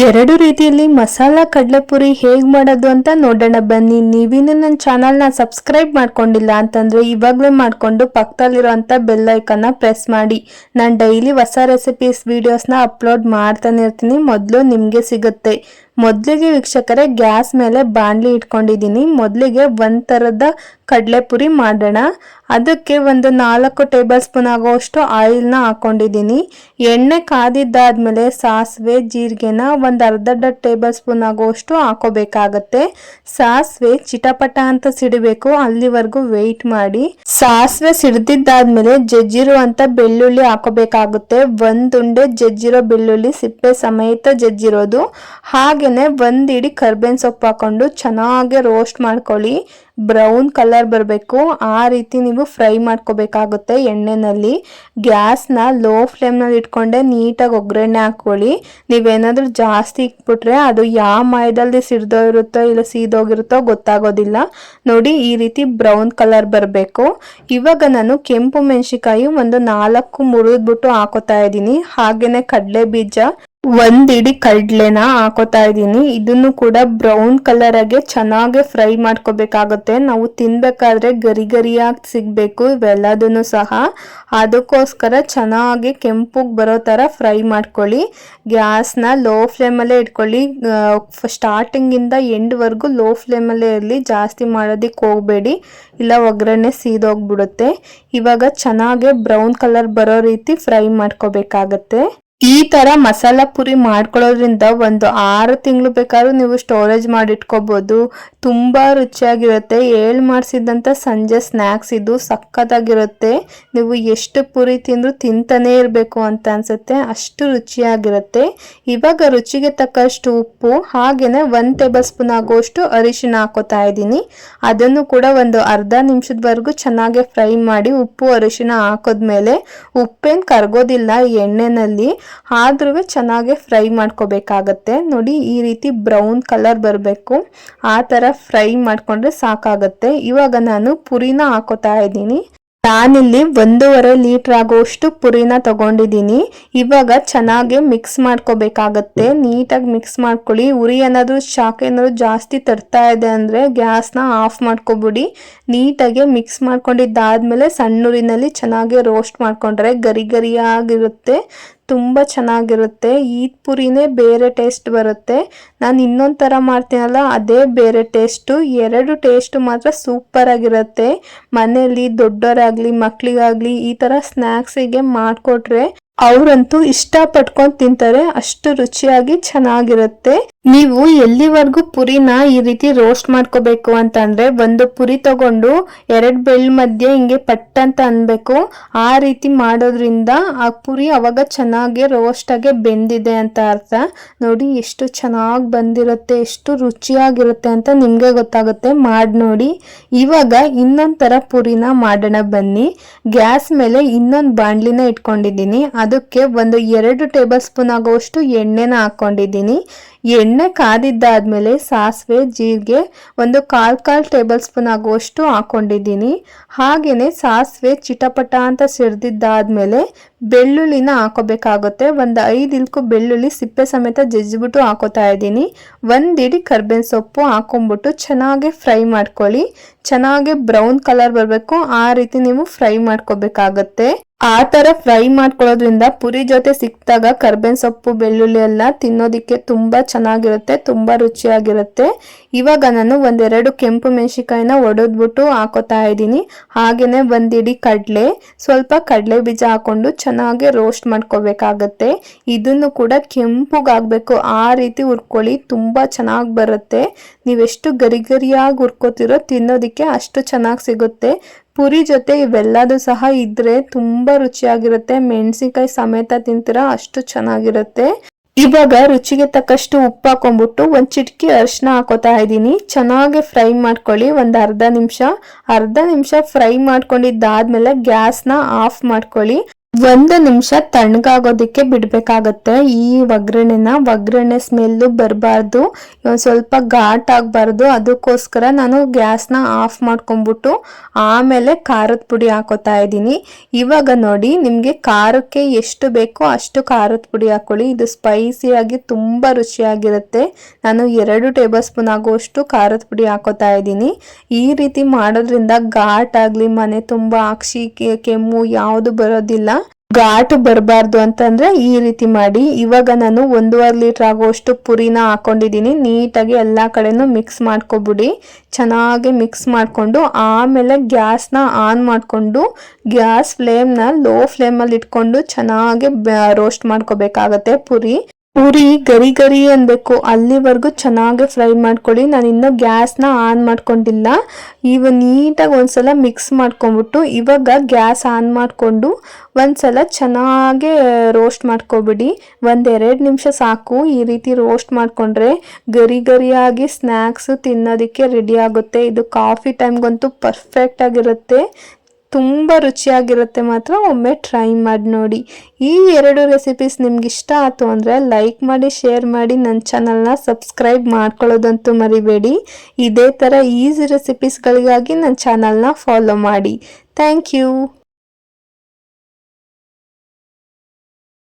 ಎರಡು ರೀತಿಯಲ್ಲಿ ಮಸಾಲ ಕಡಲೆಪುರಿ ಹೇಗೆ ಮಾಡೋದು ಅಂತ ನೋಡೋಣ ಬನ್ನಿ. ನೀವಿನ್ನು ನನ್ನ ಚಾನಲ್ನ ಸಬ್ಸ್ಕ್ರೈಬ್ ಮಾಡ್ಕೊಂಡಿಲ್ಲ ಅಂತಂದರೆ ಇವಾಗಲೇ ಮಾಡಿಕೊಂಡು ಪಕ್ಕದಲ್ಲಿರೋಂಥ ಬೆಲ್ ಐಕನ್ನ ಪ್ರೆಸ್ ಮಾಡಿ. ನಾನು ಡೈಲಿ ಹೊಸ ರೆಸಿಪೀಸ್ ವೀಡಿಯೋಸ್ನ ಅಪ್ಲೋಡ್ ಮಾಡ್ತಾನೆ ಇರ್ತೀನಿ. ಮೊದಲು ನಿಮಗೆ ಸಿಗುತ್ತೆ. ಮೊದಲಿಗೆ ವೀಕ್ಷಕರೇ, ಗ್ಯಾಸ್ ಮೇಲೆ ಬಾಣಲಿ ಇಟ್ಕೊಂಡಿದ್ದೀನಿ. ಮೊದಲಿಗೆ ಒಂದು ಥರದ ಕಡಲೆಪುರಿ ಮಾಡೋಣ. ಅದಕ್ಕೆ ಒಂದು ನಾಲ್ಕು ಟೇಬಲ್ ಸ್ಪೂನ್ ಆಗೋಷ್ಟು ಆಯಿಲ್ನ ಹಾಕ್ಕೊಂಡಿದ್ದೀನಿ ಎಣ್ಣೆ ಕಾದಿದ್ದಾದ್ಮೇಲೆ ಸಾಸಿವೆ, ಜೀರಿಗೆನ ಒಂದು ಅರ್ಧ ಟೇಬಲ್ ಸ್ಪೂನ್ ಆಗುವಷ್ಟು ಹಾಕೋಬೇಕಾಗತ್ತೆ. ಸಾಸಿವೆ ಚಿಟಪಟ ಅಂತ ಸಿಡಿಬೇಕು, ಅಲ್ಲಿವರೆಗೂ ವೆಯ್ಟ್ ಮಾಡಿ. ಸಾಸಿವೆ ಸಿಡ್ದಿದ್ದಾದ್ಮೇಲೆ ಜಜ್ಜಿರುವಂತ ಬೆಳ್ಳುಳ್ಳಿ ಹಾಕೋಬೇಕಾಗುತ್ತೆ. ಒಂದುಂಡೆ ಜಜ್ಜಿರೋ ಬೆಳ್ಳುಳ್ಳಿ, ಸಿಪ್ಪೆ ಸಮೇತ ಜಜ್ಜಿರೋದು. ಹಾಗೇನೆ ಒಂದ್ ಇಡಿ ಕರ್ಬೇವಿನ ಸೊಪ್ಪು ಹಾಕೊಂಡು ಚೆನ್ನಾಗಿ ರೋಸ್ಟ್ ಮಾಡ್ಕೊಳ್ಳಿ. ಬ್ರೌನ್ ಕಲರ್ ಬರಬೇಕು. ಆ ರೀತಿ ನೀವು ಫ್ರೈ ಮಾಡ್ಕೋಬೇಕಾಗುತ್ತೆ ಎಣ್ಣೆನಲ್ಲಿ. ಗ್ಯಾಸ್ನ ಲೋ ಫ್ಲೇಮ್ನಲ್ಲಿ ಇಟ್ಕೊಂಡೆ ನೀಟಾಗಿ ಒಗ್ಗರಣೆ ಹಾಕೊಳ್ಳಿ ನೀವೇನಾದರೂ ಜಾಸ್ತಿ ಇಟ್ಬಿಟ್ರೆ ಅದು ಯಾವ ಮಯದಲ್ಲಿ ಸಿಡ್ದೋ ಇರುತ್ತೋ ಇಲ್ಲ ಸೀದೋಗಿರುತ್ತೋ ಗೊತ್ತಾಗೋದಿಲ್ಲ. ನೋಡಿ ಈ ರೀತಿ ಬ್ರೌನ್ ಕಲರ್ ಬರಬೇಕು. ಇವಾಗ ನಾನು ಕೆಂಪು ಮೆಣಸಿಕಾಯಿ ಒಂದು ನಾಲ್ಕು ಮುರಿದ್ಬಿಟ್ಟು ಹಾಕೋತಾ ಇದ್ದೀನಿ. ಹಾಗೇನೆ ಕಡಲೆ ಬೀಜ ಒಂದ್ ಇಡೀ ಕಡ್ಲೆನ ಹಾಕೋತಾ ಇದ್ದೀನಿ. ಇದನ್ನು ಕೂಡ ಬ್ರೌನ್ ಕಲರ್ ಆಗಿ ಚೆನ್ನಾಗಿ ಫ್ರೈ ಮಾಡ್ಕೋಬೇಕಾಗುತ್ತೆ. ನಾವು ತಿನ್ಬೇಕಾದ್ರೆ ಗರಿ ಗರಿಯಾಗಿ ಸಿಗ್ಬೇಕು ಇವೆಲ್ಲದನ್ನು ಸಹ. ಅದಕ್ಕೋಸ್ಕರ ಚೆನ್ನಾಗಿ ಕೆಂಪುಗೆ ಬರೋ ತರ ಫ್ರೈ ಮಾಡ್ಕೊಳ್ಳಿ. ಗ್ಯಾಸ್ನ ಲೋ ಫ್ಲೇಮಲ್ಲೇ ಇಟ್ಕೊಳ್ಳಿ. ಸ್ಟಾರ್ಟಿಂಗ್ ಇಂದ ಎಂಡ್ ವರ್ಗೂ ಲೋ ಫ್ಲೇಮಲ್ಲೇ ಇರಲಿ. ಜಾಸ್ತಿ ಮಾಡೋದಿಕ್ ಹೋಗ್ಬೇಡಿ. ಇಲ್ಲ ಒಗ್ಗರಣೆ ಸೀದೋಗ್ಬಿಡುತ್ತೆ. ಇವಾಗ ಚೆನ್ನಾಗೆ ಬ್ರೌನ್ ಕಲರ್ ಬರೋ ರೀತಿ ಫ್ರೈ ಮಾಡ್ಕೋಬೇಕಾಗತ್ತೆ. ಈ ತರ ಮಸಾಲ ಪುರಿ ಮಾಡ್ಕೊಳ್ಳೋದ್ರಿಂದ ಒಂದು ಆರು ತಿಂಗಳು ಬೇಕಾದ್ರೂ ನೀವು ಸ್ಟೋರೇಜ್ ಮಾಡಿ ಇಟ್ಕೋಬಹುದು ತುಂಬಾ ರುಚಿಯಾಗಿರುತ್ತೆ. ಏಳು ಮಾಡಿಸಿದಂತ ಸಂಜೆ ಸ್ನ್ಯಾಕ್ಸ್ ಇದು ಸಕ್ಕತ್ತಾಗಿರುತ್ತೆ. ನೀವು ಎಷ್ಟು ಪುರಿ ತಿಂದ್ರು ತಿಂತಾನೇ ಇರಬೇಕು ಅಂತ ಅನ್ಸುತ್ತೆ. ಅಷ್ಟು ರುಚಿಯಾಗಿರುತ್ತೆ. ಇವಾಗ ರುಚಿಗೆ ತಕ್ಕಷ್ಟು ಉಪ್ಪು, ಹಾಗೇನೆ ಒನ್ ಟೇಬಲ್ ಸ್ಪೂನ್ ಆಗುವಷ್ಟು ಅರಿಶಿನ ಹಾಕೋತಾ ಇದ್ದೀನಿ. ಅದನ್ನು ಕೂಡ ಒಂದು ಅರ್ಧ ನಿಮಿಷದವರೆಗೂ ಚೆನ್ನಾಗಿ ಫ್ರೈ ಮಾಡಿ ಉಪ್ಪು ಅರಿಶಿನ ಹಾಕೋದ್ಮೇಲೆ ಉಪ್ಪೇನು ಕರಗೋದಿಲ್ಲ ಎಣ್ಣೆನಲ್ಲಿ. ಆದ್ರೂ ಚೆನ್ನಾಗೆ ಫ್ರೈ ಮಾಡ್ಕೋಬೇಕಾಗತ್ತೆ. ನೋಡಿ, ಈ ರೀತಿ ಬ್ರೌನ್ ಕಲರ್ ಬರಬೇಕು. ಆ ಥರ ಫ್ರೈ ಮಾಡಿಕೊಂಡ್ರೆ ಸಾಕಾಗತ್ತೆ. ಇವಾಗ ನಾನು ಪುರಿನ ಹಾಕೋತಾ ಇದ್ದೀನಿ. ನಾನಿಲ್ಲಿ ಒಂದೂವರೆ ಲೀಟರ್ ಆಗೋಷ್ಟು ಪುರಿನ ತಗೊಂಡಿದ್ದೀನಿ. ಇವಾಗ ಚೆನ್ನಾಗಿ ಮಿಕ್ಸ್ ಮಾಡ್ಕೋಬೇಕಾಗತ್ತೆ. ನೀಟಾಗಿ ಮಿಕ್ಸ್ ಮಾಡ್ಕೊಳ್ಳಿ. ಉರಿ ಏನಾದರೂ ಶಾಖ ಏನಾದರೂ ಜಾಸ್ತಿ ತರ್ತಾ ಇದೆ ಅಂದರೆ ಗ್ಯಾಸ್ನ ಆಫ್ ಮಾಡ್ಕೊಬಿಡಿ. ನೀಟಾಗಿ ಮಿಕ್ಸ್ ಮಾಡ್ಕೊಂಡಿದ್ದಾದಮೇಲೆ ಸಣ್ಣ ಉರಿನಲ್ಲಿ ಚೆನ್ನಾಗಿ ರೋಸ್ಟ್ ಮಾಡ್ಕೊಂಡ್ರೆ ಗರಿ ಗರಿಯಾಗಿರುತ್ತೆ. ತುಂಬ ಚೆನ್ನಾಗಿರುತ್ತೆ. ಈದ್ ಪುರಿನೇ ಬೇರೆ ಟೇಸ್ಟ್ ಬರುತ್ತೆ. ನಾನು ಇನ್ನೊಂದು ಥರ ಮಾಡ್ತೀನಲ್ಲ, ಅದೇ ಬೇರೆ ಟೇಸ್ಟು ಎರಡು ಟೇಸ್ಟು ಮಾತ್ರ ಸೂಪರಾಗಿರುತ್ತೆ ಮನೆಯಲ್ಲಿ ದೊಡ್ಡವರಾಗಲಿ ಮಕ್ಕಳಿಗಾಗಲಿ ಈ ಥರ ಸ್ನ್ಯಾಕ್ಸಿಗೆ ಮಾಡಿಕೊಟ್ರೆ ಅವರಂತೂ ಇಷ್ಟ ಪಟ್ಕೊಂಡು ತಿಂತಾರೆ, ಅಷ್ಟು ರುಚಿಯಾಗಿ ಚೆನ್ನಾಗಿರುತ್ತೆ. ನೀವು ಎಲ್ಲಿವರೆಗೂ ಪುರಿನ ಈ ರೀತಿ ರೋಸ್ಟ್ ಮಾಡ್ಕೋಬೇಕು ಅಂತಂದ್ರೆ ಒಂದು ಪುರಿ ತಗೊಂಡು ಎರಡ್ ಬೆಳ್ ಮಧ್ಯೆ ಹಿಂಗೆ ಪಟ್ ಅಂತ ಅನ್ಬೇಕು. ಆ ರೀತಿ ಮಾಡೋದ್ರಿಂದ ಆ ಪುರಿ ಅವಾಗ ಚೆನ್ನಾಗಿ ರೋಸ್ಟ್ ಆಗಿ ಬೆಂದಿದೆ ಅಂತ ಅರ್ಥ. ನೋಡಿ, ಎಷ್ಟು ಚೆನ್ನಾಗಿ ಬಂದಿರುತ್ತೆ, ಎಷ್ಟು ರುಚಿಯಾಗಿರುತ್ತೆ ಅಂತ ನಿಮ್ಗೆ ಗೊತ್ತಾಗುತ್ತೆ. ಮಾಡಿ ನೋಡಿ. ಇವಾಗ ಇನ್ನೊಂದ್ ತರ ಪುರಿನ ಮಾಡೋಣ ಬನ್ನಿ. ಗ್ಯಾಸ್ ಮೇಲೆ ಇನ್ನೊಂದು ಬಾಂಡ್ಲಿನ ಇಟ್ಕೊಂಡಿದ್ದೀನಿ. ಅದಕ್ಕೆ ಒಂದು ಎರಡು ಟೇಬಲ್ ಸ್ಪೂನ್ ಆಗುವಷ್ಟು ಎಣ್ಣೆನ ಹಾಕೊಂಡಿದ್ದೀನಿ ಎಣ್ಣೆ ಕಾದಿದ್ದಾದ್ಮೇಲೆ ಸಾಸಿವೆ, ಜೀರಿಗೆ ಒಂದು ಕಾಲ್ ಕಾಲ್ ಟೇಬಲ್ ಸ್ಪೂನ್ ಆಗುವಷ್ಟು ಹಾಕೊಂಡಿದ್ದೀನಿ. ಹಾಗೇನೆ ಸಾಸಿವೆ ಚಿಟಪಟ ಅಂತ ಸಿಡ್ದಿದ್ದಾದ್ಮೇಲೆ ಬೆಳ್ಳುಳ್ಳಿನ ಹಾಕೋಬೇಕಾಗುತ್ತೆ. ಒಂದು ಐದು ಇಲ್ಕು ಬೆಳ್ಳುಳ್ಳಿ ಸಿಪ್ಪೆ ಸಮೇತ ಜಜ್ಜಿಬಿಟ್ಟು ಹಾಕೋತಾ ಇದ್ದೀನಿ. ಒಂದಿಡಿ ಕರ್ಬೇವಿನ ಸೊಪ್ಪು ಹಾಕೊಂಡ್ಬಿಟ್ಟು ಚೆನ್ನಾಗಿ ಫ್ರೈ ಮಾಡ್ಕೊಳ್ಳಿ. ಚೆನ್ನಾಗಿ ಬ್ರೌನ್ ಕಲರ್ ಬರಬೇಕು. ಆ ರೀತಿ ನೀವು ಫ್ರೈ ಮಾಡ್ಕೋಬೇಕಾಗತ್ತೆ. ಆ ತರ ಫ್ರೈ ಮಾಡ್ಕೊಳ್ಳೋದ್ರಿಂದ ಪುರಿ ಜೊತೆ ಸಿಕ್ಕಿದಾಗ ಕರ್ಬೇವಿನ ಸೊಪ್ಪು, ಬೆಳ್ಳುಳ್ಳಿ ಎಲ್ಲ ತಿನ್ನೋದಿಕ್ಕೆ ತುಂಬಾ ಚೆನ್ನಾಗಿರುತ್ತೆ, ತುಂಬಾ ರುಚಿಯಾಗಿರುತ್ತೆ. ಇವಾಗ ನಾನು ಒಂದೆರಡು ಕೆಂಪು ಮೆಣಸಿಕಾಯಿನ ಒಡೆದ್ಬಿಟ್ಟು ಹಾಕೋತಾ ಇದ್ದೀನಿ. ಹಾಗೇನೆ ಒಂದಿಡಿ ಕಡಲೆ, ಸ್ವಲ್ಪ ಕಡಲೆ ಬೀಜ ಹಾಕೊಂಡು ಚೆನ್ನಾಗಿ ರೋಸ್ಟ್ ಮಾಡ್ಕೋಬೇಕಾಗತ್ತೆ. ಇದನ್ನು ಕೂಡ ಕೆಂಪುಗಾಗಬೇಕು. ಆ ರೀತಿ ಹುರ್ಕೊಳ್ಳಿ, ತುಂಬಾ ಚೆನ್ನಾಗಿ ಬರುತ್ತೆ. ನೀವೆಷ್ಟು ಗರಿ ಗರಿಯಾಗಿ ಹುರ್ಕೋತಿರೋ ತಿನ್ನೋದಕ್ಕೆ ಅಷ್ಟು ಚೆನ್ನಾಗಿ ಸಿಗುತ್ತೆ. ಪುರಿ ಜೊತೆ ಇವೆಲ್ಲದೂ ಸಹ ಇದ್ರೆ ತುಂಬಾ ರುಚಿಯಾಗಿರುತ್ತೆ. ಮೆಣಸಿನ್ಕಾಯಿ ಸಮೇತ ತಿಂತೀರಾ ಅಷ್ಟು ಚೆನ್ನಾಗಿರುತ್ತೆ. ಇವಾಗ ರುಚಿಗೆ ತಕ್ಕಷ್ಟು ಉಪ್ಪು ಹಾಕೊಂಡ್ಬಿಟ್ಟು ಒಂದು ಚಿಟಕಿ ಅರಿಶಿನ ಹಾಕೋತಾ ಇದ್ದೀನಿ. ಚೆನ್ನಾಗಿ ಫ್ರೈ ಮಾಡ್ಕೊಳ್ಳಿ, ಒಂದು ಅರ್ಧ ನಿಮಿಷ. ಅರ್ಧ ನಿಮಿಷ ಫ್ರೈ ಮಾಡ್ಕೊಂಡಿದ್ದಾದ್ಮೇಲೆ ಗ್ಯಾಸ್ನ ಆಫ್ ಮಾಡ್ಕೊಳ್ಳಿ. ಒಂದು ನಿಮಿಷ ತಣ್ಣಗಾಗೋದಕ್ಕೆ ಬಿಡಬೇಕಾಗತ್ತೆ. ಈ ಒಗ್ಗರಣೆನ ಒಗ್ಗರಣೆ ಸ್ಮೆಲ್ಲು ಬರಬಾರ್ದು. ಸ್ವಲ್ಪ ಘಾಟ್ ಆಗಬಾರ್ದು. ಅದಕ್ಕೋಸ್ಕರ ನಾನು ಗ್ಯಾಸ್ನ ಆಫ್ ಮಾಡ್ಕೊಂಬಿಟ್ಟು ಆಮೇಲೆ ಖಾರದ ಪುಡಿ ಹಾಕೋತಾ ಇದ್ದೀನಿ. ಇವಾಗ ನೋಡಿ, ನಿಮಗೆ ಖಾರಕ್ಕೆ ಎಷ್ಟು ಬೇಕೋ ಅಷ್ಟು ಖಾರದ ಪುಡಿ ಹಾಕೊಳ್ಳಿ. ಇದು ಸ್ಪೈಸಿಯಾಗಿ ತುಂಬ ರುಚಿಯಾಗಿರುತ್ತೆ. ನಾನು ಎರಡು ಟೇಬಲ್ ಸ್ಪೂನ್ ಆಗುವಷ್ಟು ಖಾರದ ಪುಡಿ ಹಾಕೋತಾ ಇದ್ದೀನಿ. ಈ ರೀತಿ ಮಾಡೋದ್ರಿಂದ ಘಾಟ್ ಆಗಲಿ, ಮನೆ ತುಂಬ ಅಕ್ಷಿ ಕೆಮ್ಮು ಯಾವುದು ಬರೋದಿಲ್ಲ. ಘಾಟು ಬರಬಾರ್ದು ಅಂತಂದ್ರೆ ಈ ರೀತಿ ಮಾಡಿ. ಇವಾಗ ನಾನು ಒಂದೂವರೆ ಲೀಟರ್ ಆಗುವಷ್ಟು ಪುರಿನ ಹಾಕೊಂಡಿದ್ದೀನಿ. ನೀಟಾಗಿ ಎಲ್ಲ ಕಡೆನೂ ಮಿಕ್ಸ್ ಮಾಡ್ಕೊಬಿಡಿ. ಚೆನ್ನಾಗಿ ಮಿಕ್ಸ್ ಮಾಡಿಕೊಂಡು ಆಮೇಲೆ ಗ್ಯಾಸ್ನ ಆನ್ ಮಾಡಿಕೊಂಡು ಗ್ಯಾಸ್ ಫ್ಲೇಮ್ನ ಲೋ ಫ್ಲೇಮಲ್ಲಿ ಇಟ್ಕೊಂಡು ಚೆನ್ನಾಗಿ ರೋಸ್ಟ್ ಮಾಡ್ಕೋಬೇಕಾಗತ್ತೆ ಪುರಿ. ಪೂರಿ ಗರಿ ಗರಿ ಅನ್ಬೇಕು ಅಲ್ಲಿವರೆಗೂ ಚೆನ್ನಾಗಿ ಫ್ರೈ ಮಾಡ್ಕೊಳ್ಳಿ. ನಾನು ಇನ್ನೂ ಗ್ಯಾಸ್ನ ಆನ್ ಮಾಡ್ಕೊಂಡಿಲ್ಲ. ಇವ ನೀಟಾಗಿ ಒಂದ್ಸಲ ಮಿಕ್ಸ್ ಮಾಡ್ಕೊಂಬಿಟ್ಟು ಇವಾಗ ಗ್ಯಾಸ್ ಆನ್ ಮಾಡಿಕೊಂಡು ಒಂದ್ಸಲ ಚೆನ್ನಾಗೆ ರೋಸ್ಟ್ ಮಾಡ್ಕೊಬಿಡಿ. ಒಂದೆರಡು ನಿಮಿಷ ಸಾಕು ಈ ರೀತಿ ರೋಸ್ಟ್ ಮಾಡಿಕೊಂಡ್ರೆ. ಗರಿ ಗರಿಯಾಗಿ ಸ್ನ್ಯಾಕ್ಸು ತಿನ್ನೋದಕ್ಕೆ ರೆಡಿ ಆಗುತ್ತೆ. ಇದು ಕಾಫಿ ಟೈಮ್ಗಂತೂ ಪರ್ಫೆಕ್ಟ್ ಆಗಿರುತ್ತೆ ತುಂಬ ರುಚಿಯಾಗಿರುತ್ತೆ ಮಾತ್ರ, ಒಮ್ಮೆ ಟ್ರೈ ಮಾಡಿ ನೋಡಿ. ಈ ಎರಡು ರೆಸಿಪೀಸ್ ನಿಮ್ಗೆ ಇಷ್ಟ ಆಯಿತು ಅಂದರೆ ಲೈಕ್ ಮಾಡಿ ಶೇರ್ ಮಾಡಿ ನನ್ನ ಚಾನಲ್ನ ಸಬ್ಸ್ಕ್ರೈಬ್ ಮಾಡ್ಕೊಳ್ಳೋದಂತೂ ಮರಿಬೇಡಿ. ಇದೇ ಥರ ಈಸಿ ರೆಸಿಪೀಸ್ಗಳಿಗಾಗಿ ನನ್ನ ಚಾನಲ್ನ ಫಾಲೋ ಮಾಡಿ. Thank you